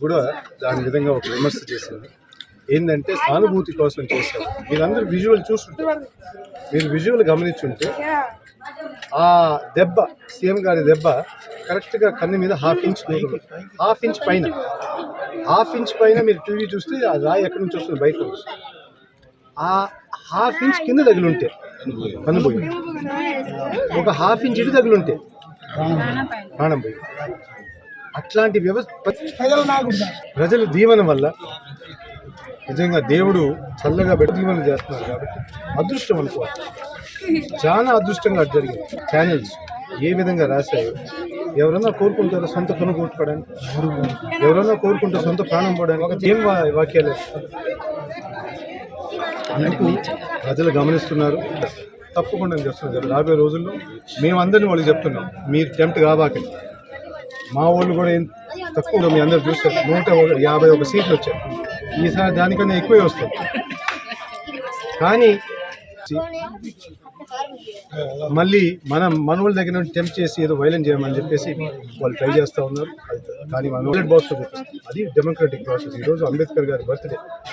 కూడా దాని విధంగా ఒక విమర్శ చేసింది ఏంటంటే సానుభూతి కోసం చేశారు. మీరందరూ విజువల్ చూస్తుంటారు మీరు విజువల్ గమనించుంటే ఆ దెబ్బ సీఎం గారి దెబ్బ కరెక్ట్గా కన్ను మీద హాఫ్ ఇంచ్ హాఫ్ ఇంచ్ పైన. హాఫ్ ఇంచ్ పైన మీరు టీవీ చూస్తే ఆ రాయి ఎక్కడి నుంచి వస్తుంది? బయట ఆ హాఫ్ ఇంచ్ కింద తగిలుంటే కన్నుపోయి ఒక హాఫ్ ఇంచ్ ఇటు తగులుంటే ప్రాణం పోయి. అట్లాంటి వ్యవస్థ ప్రజల దీవెన వల్ల నిజంగా దేవుడు చల్లగా దీవెన చేస్తున్నారు కాబట్టి అదృష్టం అనుకోవాలి. చాలా అదృష్టంగా అది జరిగింది. ఛానల్స్ ఏ విధంగా రాశాయో ఎవరన్నా కోరుకుంటారో సొంత కొనుగోట్టుకోవడానికి ఎవరన్నా కోరుకుంటారో సొంత ప్రాణం పోవడానికి ఏం వాక్యాలు? అందుకు ప్రజలు గమనిస్తున్నారు. తప్పకుండా చేస్తున్నారు రాబోయే రోజుల్లో మేమందరినీ వాళ్ళు చెప్తున్నాం. మీరు టెంప్ట్ కాబాకండి. మా వాళ్ళు కూడా ఏం తక్కువ మీ అందరు చూస్తారు నూట యాభై ఒక సీట్లు వచ్చాయి. ఈసారి దానికన్నా ఎక్కువే వస్తాయి. కానీ మళ్ళీ మనం మనవాళ్ళ దగ్గర నుండి టెంప్ట్ చేసి ఏదో వైలెన్స్ చేయమని చెప్పేసి వాళ్ళు ట్రై చేస్తూ ఉన్నారు. అది- కానీ మన బాక్స్ అది డెమోక్రటిక్ ప్రాసెస్ ఈరోజు అంబేద్కర్ గారి బర్త్డే